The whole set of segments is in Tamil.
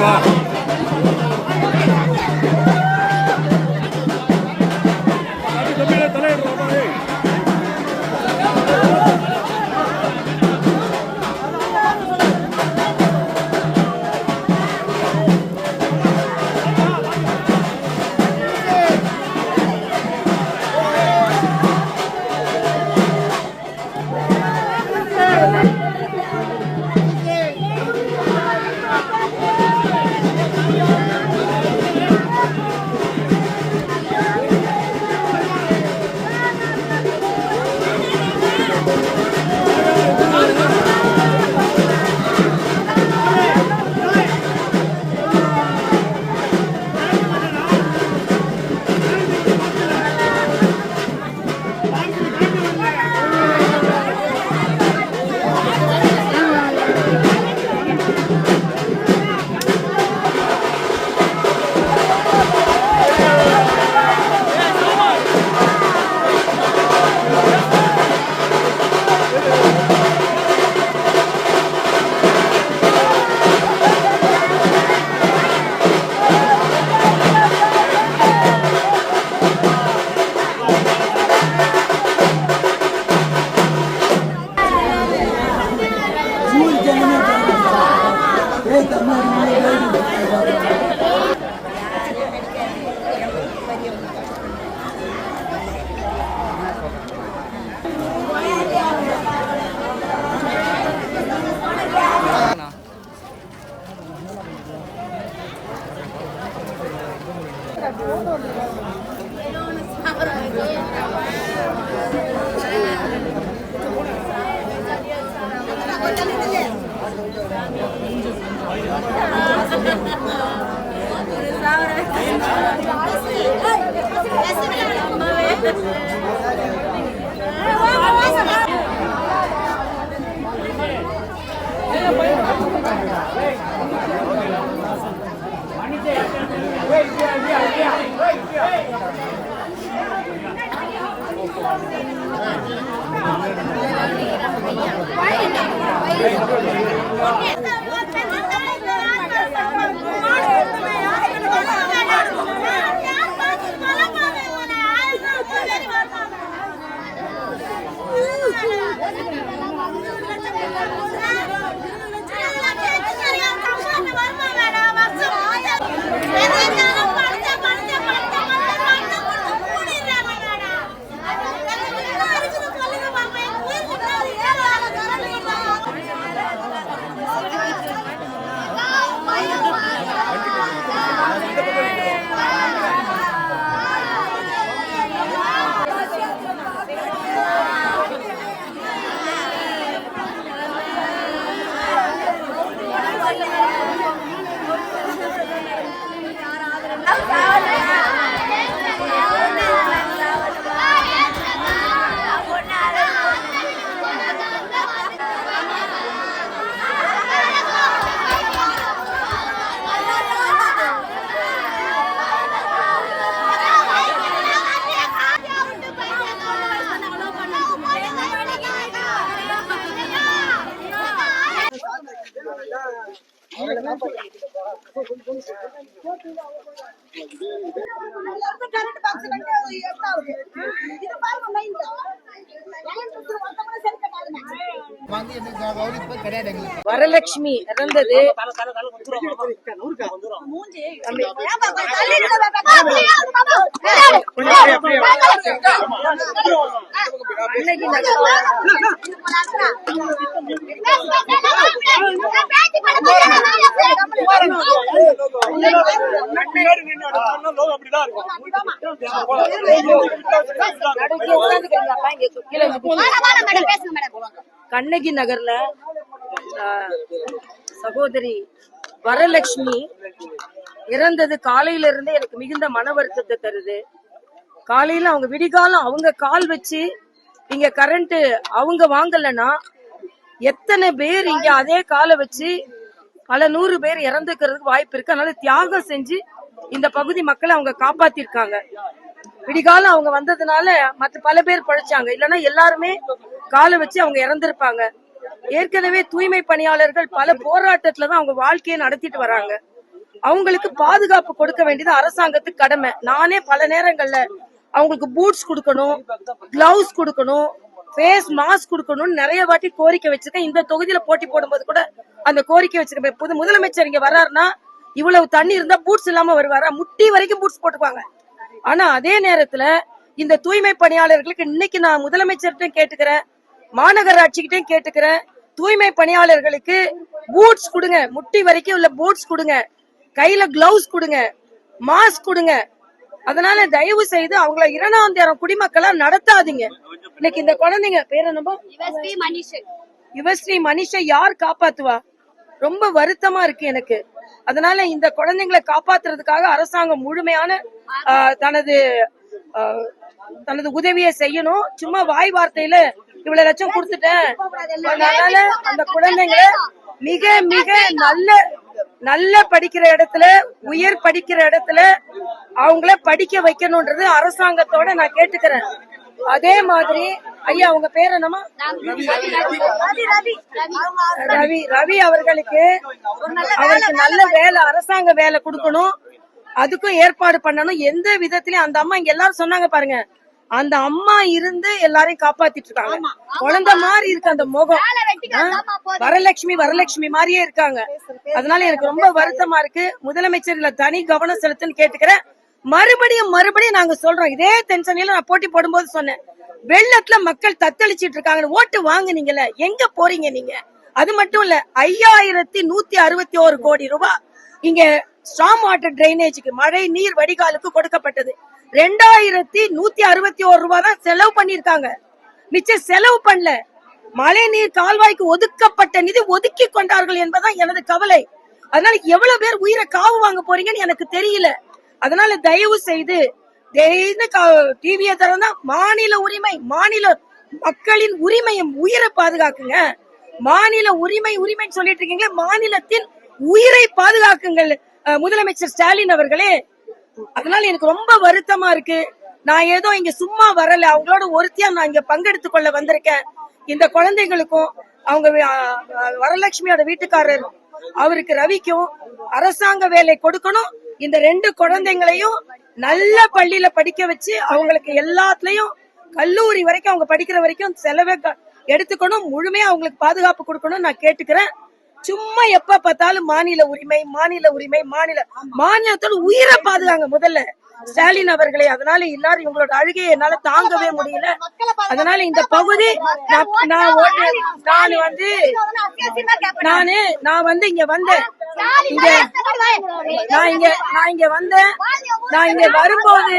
you are. 哎，这里。கரண்ட் பாக்ஸ் வந்து இது பாருங்க வரலட்சுமி இறந்தது. அன்னைக்கு கண்ணகி நகர்ல சகோதரி வரலட்சுமி இறந்தது காலையில இருந்தே எனக்கு மிகுந்த மன வருத்தத்தை தருது. காலையில அவங்க விடிகாலம் அவங்க கால் வச்சு இங்க கரண்ட் அவங்க வாங்கலைன்னா எத்தனை பேர் இங்க அதே காலை வச்சு பல நூறு பேர் இறந்துக்கிறதுக்கு வாய்ப்பு இருக்கு. அதனால தியாகம் செஞ்சு இந்த பகுதி மக்களை அவங்க காப்பாத்திருக்காங்க. விடிகாலம் அவங்க வந்ததுனால மத்த பல பேர் பழிச்சாங்க. இல்லைன்னா எல்லாருமே காலை வச்சு அவங்க இறந்திருப்பாங்க. ஏற்கனவே தூய்மை பணியாளர்கள் பல போராட்டத்துல தான் அவங்க வாழ்க்கையை நடத்திட்டு வராங்க. அவங்களுக்கு பாதுகாப்பு கொடுக்க வேண்டியது அரசாங்கத்துக்கு கடமை. நானே பல நேரங்கள்ல அவங்களுக்கு பூட்ஸ் கொடுக்கணும் கிளவுஸ் கொடுக்கணும் ஃபேஸ் மாஸ்க் கொடுக்கணும்னு நிறைய வாட்டி கோரிக்கை வச்சிருக்கேன். இந்த தொகுதியில போட்டி போடும்போது கூட அந்த கோரிக்கை வச்சிருக்கேன். புது முதலமைச்சர் இங்க வர்றாருன்னா இவ்வளவு தண்ணி இருந்தா பூட்ஸ் இல்லாம வருவாரா? முட்டி வரைக்கும் பூட்ஸ் போட்டுக்குவாங்க. ஆனா அதே நேரத்துல இந்த தூய்மை பணியாளர்களுக்கு இன்னைக்கு நான் முதலமைச்சர்கிட்ட கேட்டுக்கிறேன் மாநகராட்சிகிட்டையும் கேட்டுக்கிறேன். தூய்மை பணியாளர்களுக்கு பூட்ஸ் கொடுங்க. முட்டி வரைக்கும் உள்ள பூட்ஸ் கொடுங்க. கையில கிளவுஸ் கொடுங்க. மாஸ்க் கொடுங்க. அதனால தயவு செய்து அவங்கள இரண்டாம் தரம் குடிமக்களா நடத்தாதீங்க. இன்னைக்கு இந்த குழந்தைங்க பேர் என்னமோ யுவஸ்ரீ மனிஷை யார் காப்பாத்துவா? ரொம்ப வருத்தமா இருக்கு எனக்கு. அதனால இந்த குழந்தைங்களை காப்பாத்துறதுக்காக அரசாங்கம் முழுமையான தனது தனது உதவியை செய்யணும். சும்மா வாய் வார்த்தையில இவ்வளவு லட்சம் கொடுத்துட்டேன். அதனால அந்த குழந்தைங்களை மிக மிக நல்ல நல்ல படிக்கிற இடத்துல உயர் படிக்கிற இடத்துல அவங்கள படிக்க வைக்கணும்ன்றது அரசாங்கத்தோட நான் கேட்டுக்கிறேன். அதே மாதிரி ஐயா உங்க பேர் என்னமா ரவி ரவி அவர்களுக்கு அவருக்கு நல்ல வேலை அரசாங்க வேலை கொடுக்கணும். அதுக்கும் ஏற்பாடு பண்ணணும். எந்த விதத்திலயும் அந்த அம்மா இங்க எல்லாரும் சொன்னாங்க பாருங்க. அந்த அம்மா இருந்து எல்லாரையும் காப்பாத்திட்டு இருக்காங்க குழந்தை மாதிரி இருக்கு அந்த முகம்? வரலட்சுமி வரலட்சுமி மாதிரியே இருக்காங்க. அதனால எனக்கு ரொம்ப வருத்தமா இருக்கு. முதலமைச்சர் இதுல தனி கவனம் செலுத்துன்னு கேட்டுக்கிறேன். மறுபடியும் மறுபடியும் நாங்க சொல்றோம். இதே டென்ஷன்ல நான் போட்டி போடும்போது சொன்னேன். வெள்ளத்துல மக்கள் தத்தளிச்சிட்டு இருக்காங்க ஓட்டு வாங்குனீங்கல்ல. எங்க போறீங்க நீங்க? அது மட்டும் இல்ல ஐயாயிரத்தி நூத்தி அறுபத்தி ஒரு கோடி ரூபாய் இங்க ஸ்டாம் வாட்டர் டிரைனேஜுக்கு மழை நீர் வடிகாலுக்கு கொடுக்கப்பட்டது. ரெண்டாயிரத்தி நூத்தி அறுபத்தி ஒரு ரூபாய் தான் செலவு பண்ணிருக்காங்க மிச்சம் செலவு பண்ணல. மழை நீர் கால்வாய்க்கு ஒதுக்கப்பட்ட நிதி ஒதுக்கி கொண்டார்கள் என்பதுதான் எனது கவலை. அதனால எவ்வளவு பேர் உயிரை காவு வாங்க போறீங்கன்னு எனக்கு தெரியல. அதனால தயவு செய்து டிவியை திறந்தா மாநில உரிமை மாநில மக்களின் உரிமையும் உயிரை பாதுகாக்குங்க. மாநில உரிமை உரிமைன்னு சொல்லிட்டு இருக்கீங்க மாநிலத்தின் உயிரை பாதுகாக்குங்கள் முதலமைச்சர் ஸ்டாலின் அவர்களே. அதனால எனக்கு ரொம்ப வருத்தமா இருக்கு. நான் ஏதோ இங்க சும்மா வரல. அவங்களோட ஒருத்தியா நான் இங்க பங்கெடுத்து கொள்ள வந்திருக்கேன். இந்த குழந்தைகளுக்கும் அவங்க வரலட்சுமியோட வீட்டுக்காரர் அவருக்கு ரவிக்கும் அரசாங்க வேலை கொடுக்கணும். இந்த ரெண்டு குழந்தைங்களையும் நல்ல பள்ளியில படிக்க வச்சு அவங்களுக்கு எல்லாத்துலயும் கல்லூரி வரைக்கும் அவங்க படிக்கிற வரைக்கும் செலவை க- எடுத்துக்கணும். முழுமையா அவங்களுக்கு பாதுகாப்பு கொடுக்கணும் நான் கேட்டுக்கிறேன். சும்மா எப்ப பார்த்தாலும் மாநில உரிமை மாநில உரிமை மாநில மாநிலத்தோட உயிரை பாதுகாங்க முதல்ல. ஸ்டாலின் அவர்களே அதனால எல்லாரும் இவங்களோட அழுகையை என்னால தாங்கவே முடியல. அதனால இந்த பகுதி நான் நான் நான் வந்து நானு நான் வந்து இங்க வந்தேன். இங்க நான் இங்க நான் இங்க வந்தேன். நான் இங்க வரும்போது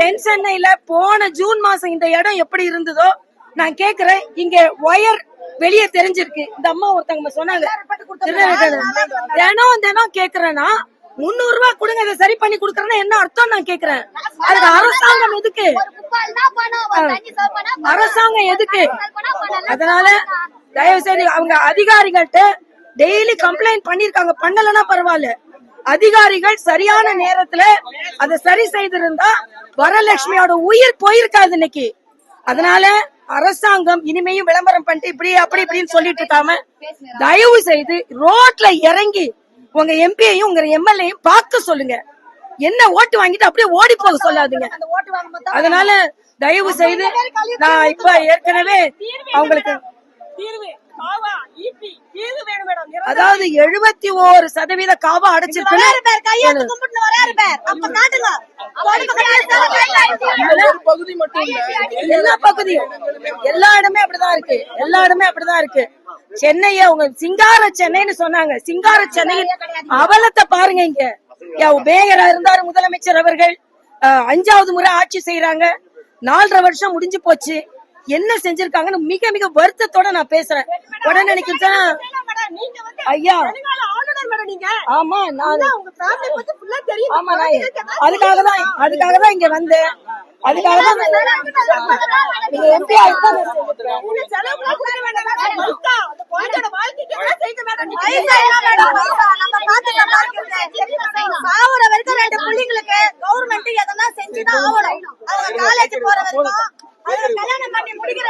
தென் சென்னையில போன ஜூன் மாசம் இந்த இடம் எப்படி இருந்ததோ நான் கேக்குறேன். இங்க ஒயர் வெளியே தெரிஞ்சிருக்கு. இந்த அம்மா ஒருத்தவங்க சொன்னாங்க. தினம் தினம் கேக்குறேன்னா முன்னூறு ரூபாய் கொடுங்க. இதை சரி பண்ணி கொடுக்கறேன்னா என்ன அர்த்தம் நான் கேக்குறேன். அதுக்கு அரசாங்கம் எதுக்கு? அரசாங்கம் எதுக்கு? அதனால தயவு செய்து அவங்க அதிகாரிகள்ட்ட டெய்லி கம்ப்ளைண்ட் பண்ணிருக்காங்க பண்ணலன்னா பரவாயில்ல. அதிகாரிகள் சரியான நேரத்துல அதை சரி செய்திருந்தா வரலட்சுமியோட உயிர் போயிருக்காது இன்னைக்கு. அதனால அரசாங்கம் இனிமேயும் விளம்பரம் பண்ணிட்டு இப்படி அப்படி இப்படின்னு சொல்லிட்டு இருக்காம தயவு செய்து ரோட்ல இறங்கி உங்க எம்பியையும் உங்க எம்எல்ஏயும் பார்க்க சொல்லுங்க. என்ன ஓட்டு வாங்கிட்டு அப்படியே ஓடி போக சொல்லாதீங்க. அதனால தயவு செய்து நான் இப்ப ஏற்கனவே அவங்களுக்கு அதாவது எழுபத்தி ஓரு சதவீத காவா அடைச்சிருக்கு ஒரு பகுதி மட்டும் இல்ல. எல்லா பகுதியும். எல்லா இடமே அப்படிதான் இருக்கு. எல்லா இடமே அப்படிதான் இருக்கு. சென்னைய உங்க சிங்கார சென்னைன்னு சொன்னாங்க. சிங்கார சென்னையின் அவலத்தை பாருங்க இங்க. மேயரா இருந்தாரு முதலமைச்சர் அவர்கள். அஞ்சாவது முறை ஆட்சி செய்யறாங்க நாலரை வருஷம் முடிஞ்சு போச்சு. என்ன செஞ்சிருக்காங்கன்னு மிக மிக வருத்தத்தோட நான் பேசுறேன் உடனே நினைக்கிறேன் ஐயா ஆமா நான் ஆமா அதுக்காக தான் அதுக்காக தான் இங்க வந்தேன் அதுக்காக தான் நீங்க எம்பி சாவர வரைக்கும் ரெண்டு பிள்ளைங்களுக்கு கவர்மெண்ட் எதனா செஞ்சுதான் ஆகணும் அவங்க காலேஜ் போற வரைக்கும் கல்யாணம் பண்ணி முடிக்கிற